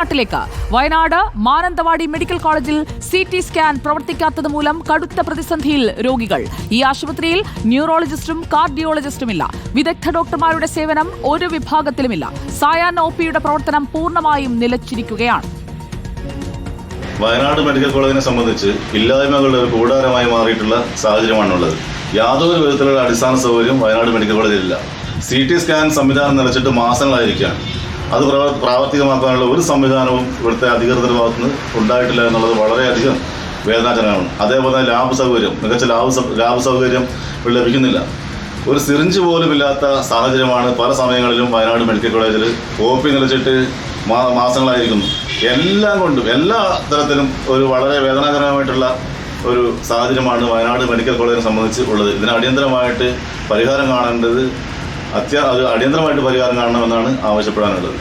നാട്ടിലേക്ക്. വയനാട് മാനന്തവാടി മെഡിക്കൽ കോളേജിൽ C T scan പ്രവർത്തിക്കാത്തത് മൂലം കടുത്ത പ്രതിസന്ധിയിൽ രോഗികൾ. ഈ ആശുപത്രിയിൽ ന്യൂറോളജിസ്റ്റും കാർഡിയോളജിസ്റ്റും ഇല്ല വിദഗ്ധ ഡോക്ടർമാരുടെ സേവനം ഒരു വിഭാഗത്തിലുമില്ല. സായാഹ്ന ഒ പിയുടെ പ്രവർത്തനം പൂർണമായും നിലച്ചിരിക്കുകയാണ്. വയനാട് മെഡിക്കൽ കോളേജിനെ സംബന്ധിച്ച് ഇല്ലായ്മകളുടെ ഒരു കൂടാരമായി മാറിയിട്ടുള്ള സാഹചര്യമാണുള്ളത്. യാതൊരു വിധത്തിലുള്ള അടിസ്ഥാന സൗകര്യം വയനാട് മെഡിക്കൽ കോളേജിലില്ല. സി ടി സ്കാൻ സംവിധാനം നിലച്ചിട്ട് മാസങ്ങളായിരിക്കുകയാണ്. അത് പ്രവ- പ്രാവർത്തികമാക്കാനുള്ള ഒരു സംവിധാനവും ഇവിടുത്തെ അധികൃതരുടെ ഭാഗത്തുനിന്ന് ഉണ്ടായിട്ടില്ല എന്നുള്ളത് വളരെയധികം വേദനാജനകമാണ്. അതേപോലെ തന്നെ ലാബ് സൗകര്യം. മികച്ച ലാബ് ലാബ് സൗകര്യം ഇവിടെ ലഭിക്കുന്നില്ല. ഒരു സിറിഞ്ച് പോലും ഇല്ലാത്ത സാഹചര്യമാണ് പല സമയങ്ങളിലും വയനാട് മെഡിക്കൽ കോളേജിൽ കോപ്പി നിലച്ചിട്ട് മാ- മാസങ്ങളായിരിക്കുന്നു. എല്ലാം കൊണ്ടും എല്ലാ തരത്തിലും ഒരു വളരെ വേദനാജനകമായിട്ടുള്ള ഒരു സാഹചര്യമാണ് വയനാട് മെഡിക്കൽ കോളേജിനെ സംബന്ധിച്ച് ഉള്ളത്. ഇതിന് അടിയന്തരമായിട്ട് പരിഹാരം കാണേണ്ടത് അത്യാ അത് അടിയന്തരമായിട്ട് പരിഹാരം കാണണമെന്നാണ് ആവശ്യപ്പെടാനുള്ളത്.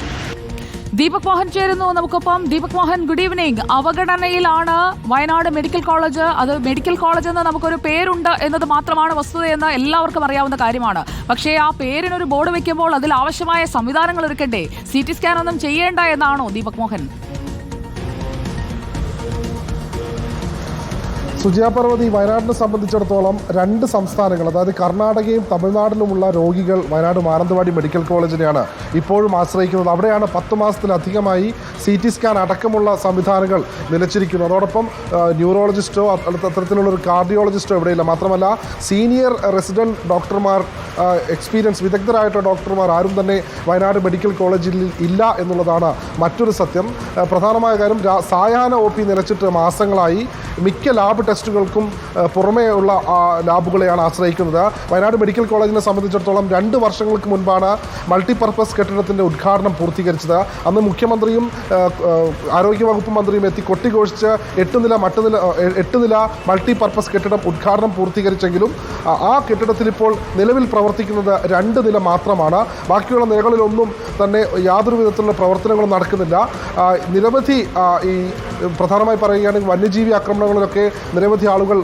ദീപക് മോഹൻ ചേരുന്നു. നമുക്കൊപ്പം ദീപക് മോഹൻ ഗുഡ് ഈവനിങ് അവഗണനയിലാണ് വയനാട് മെഡിക്കൽ കോളേജ്. അത് മെഡിക്കൽ കോളേജ് എന്ന് നമുക്കൊരു പേരുണ്ട് എന്നത് മാത്രമാണ് വസ്തുതയെന്ന് എല്ലാവർക്കും അറിയാവുന്ന കാര്യമാണ്. പക്ഷേ ആ പേരിനൊരു ബോർഡ് വെക്കുമ്പോൾ അതിൽ ആവശ്യമായ സംവിധാനങ്ങൾ ഒരുക്കണ്ടേ? സി ടി സ്കാൻ ഒന്നും ചെയ്യേണ്ട എന്നാണോ ദീപക് മോഹൻ? സുജയ പർവതി വയനാടിനെ സംബന്ധിച്ചിടത്തോളം രണ്ട് സംസ്ഥാനങ്ങൾ അതായത് കർണാടകയും തമിഴ്നാടിലുമുള്ള രോഗികൾ വയനാട് മാനന്തവാടി മെഡിക്കൽ കോളേജിനെയാണ് ഇപ്പോഴും ആശ്രയിക്കുന്നത്. അവിടെയാണ് പത്ത് മാസത്തിലധികമായി സി ടി സ്കാൻ അടക്കമുള്ള സംവിധാനങ്ങൾ നിലച്ചിരിക്കുന്നു അതോടൊപ്പം ന്യൂറോളജിസ്റ്റോ അത്തരത്തിലുള്ള ഒരു കാർഡിയോളജിസ്റ്റോ ഇവിടെയില്ല. മാത്രമല്ല സീനിയർ റെസിഡന്റ് ഡോക്ടർമാർ എക്സ്പീരിയൻസ് വിദഗ്ധരായിട്ടുള്ള ഡോക്ടർമാർ ആരും തന്നെ വയനാട് മെഡിക്കൽ കോളേജിൽ ഇല്ല എന്നുള്ളതാണ് മറ്റൊരു സത്യം. പ്രധാനമായ കാര്യം സായാഹ്ന ഒ പി നിലച്ചിട്ട് മാസങ്ങളായി മിക്ക ലാബ് ടെസ്റ്റുകൾക്കും പുറമേ ഉള്ള ലാബുകളെയാണ് ആശ്രയിക്കുന്നത്. വയനാട് മെഡിക്കൽ കോളേജിനെ സംബന്ധിച്ചിടത്തോളം രണ്ട് വർഷങ്ങൾക്ക് മുൻപാണ് മൾട്ടിപർപ്പസ് കെട്ടിടത്തിന്റെ ഉദ്ഘാടനം പൂർത്തീകരിച്ചത്. അന്ന് മുഖ്യമന്ത്രിയും ആരോഗ്യവകുപ്പ് മന്ത്രിയും എത്തി കൊട്ടിഘോഷിച്ച് എട്ട് നില മട്ടുനില എട്ട് നില മൾട്ടിപർപ്പസ് കെട്ടിടം ഉദ്ഘാടനം പൂർത്തീകരിച്ചെങ്കിലും ആ, കെട്ടിടത്തിൽ ഇപ്പോൾ നിലവിൽ പ്രവർത്തിക്കുന്നത് രണ്ട് നില മാത്രമാണ്. ബാക്കിയുള്ള നിലകളിലൊന്നും തന്നെ യാതൊരു വിധത്തിലുള്ള പ്രവർത്തനങ്ങളും നടക്കുന്നില്ല. നിരവധി ഈ പ്രധാനമായി പറയുകയാണെങ്കിൽ വന്യജീവി ആക്രമണങ്ങളിലൊക്കെ നിരവധി ആളുകൾ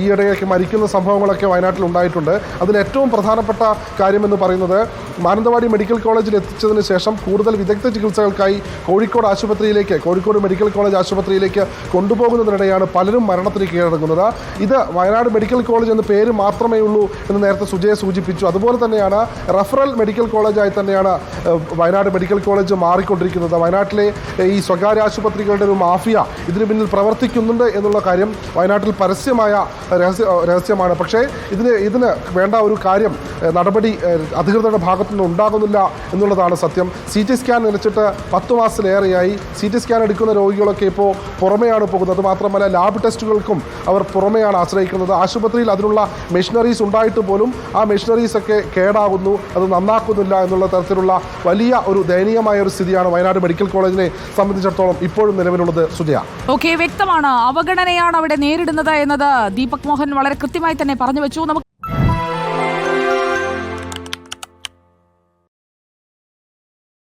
ഈയിടെയൊക്കെ മരിക്കുന്ന സംഭവങ്ങളൊക്കെ വയനാട്ടിൽ ഉണ്ടായിട്ടുണ്ട് അതിൽ ഏറ്റവും പ്രധാനപ്പെട്ട കാര്യമെന്ന് പറയുന്നത് മാനന്തവാടി മെഡിക്കൽ കോളേജിൽ എത്തിച്ചതിന് ശേഷം കൂടുതൽ വിദഗ്ധ ചികിത്സകൾക്കായി കോഴിക്കോട് ആശുപത്രിയിലേക്ക് കോഴിക്കോട് മെഡിക്കൽ കോളേജ് ആശുപത്രിയിലേക്ക് കൊണ്ടുപോകുന്നതിനിടെയാണ് പലരും മരണത്തിന് കീഴടങ്ങുന്നത്. ഇത് വയനാട് മെഡിക്കൽ കോളേജ് എന്ന പേര് മാത്രമേ ഉള്ളൂ എന്ന് നേരത്തെ സുജയെ സൂചിപ്പിച്ചു. അതുപോലെ തന്നെയാണ് റഫറൽ മെഡിക്കൽ കോളേജായി തന്നെയാണ് വയനാട് മെഡിക്കൽ കോളേജ് മാറിക്കൊണ്ടിരിക്കുന്നത്. വയനാട്ടിലെ ഈ സ്വകാര്യ ആശുപത്രികളുടെ ഒരു മാഫിയ ഇതിന് പിന്നിൽ പ്രവർത്തിക്കുന്നുണ്ട് എന്നുള്ള കാര്യം വയനാട്ടിൽ പരസ്യമായ രഹസ്യ രഹസ്യമാണ്. പക്ഷേ ഇതിന് ഇതിന് വേണ്ട ഒരു കാര്യം നടപടി അധികൃതരുടെ ഭാഗത്തു നിന്ന് ഉണ്ടാകുന്നില്ല എന്നുള്ളതാണ് സത്യം. സി ടി സ്കാൻ നിലച്ചിട്ട് പത്ത് മാസത്തിലേറെയായി. സി ടി സ്കാൻ എടുക്കുന്ന രോഗികളൊക്കെ ഇപ്പോൾ പുറമെയാണ് പോകുന്നത്. മാത്രമല്ല ലാബ് ടെസ്റ്റുകൾക്കും അവർ പുറമെയാണ് ആശ്രയിക്കുന്നത്. ആശുപത്രിയിൽ അതിനുള്ള മെഷീനറീസ് ഉണ്ടായിട്ട് പോലും ആ മെഷീനറീസ് ഒക്കെ കേടാകുന്നു അത് നന്നാക്കുന്നില്ല എന്നുള്ള തരത്തിലുള്ള വലിയ ഒരു ദയനീയമായ ഒരു സ്ഥിതിയാണ് വയനാട് മെഡിക്കൽ കോളേജിനെ സംബന്ധിച്ചിടത്തോളം ഇപ്പോഴും നിലവിലുള്ളത്. സുജയ. ഓക്കെ വ്യക്തമാണ്. അവഗണനയാണ് അവിടെ നേരിടുന്നത് എന്നത് ദീപക് മോഹൻ വളരെ കൃത്യമായി തന്നെ പറഞ്ഞു വെച്ചു. നമുക്ക്